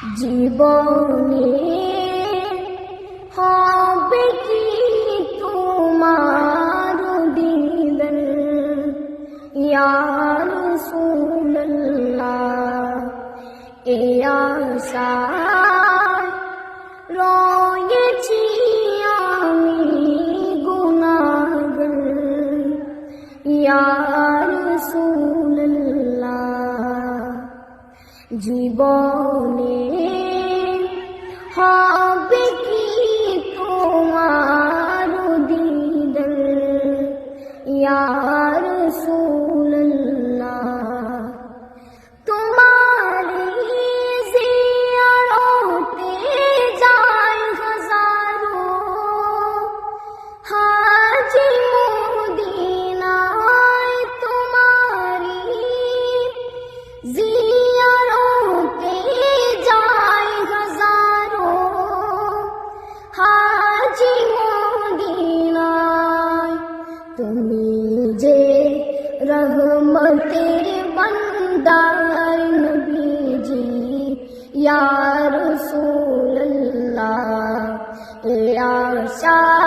জীবনে হবে কি তোমার দিদন ইয়ার সুল্লাহ এ রয়েছি আমি গুনাগর ইয়ার সুল্লাহ জীবনে হবে কি তোমার দিদল ইয়ার সুল্লাহ যে রহমতের বন্দার নবীজি ইয়া রাসূলুল্লাহ ইয়া শাহ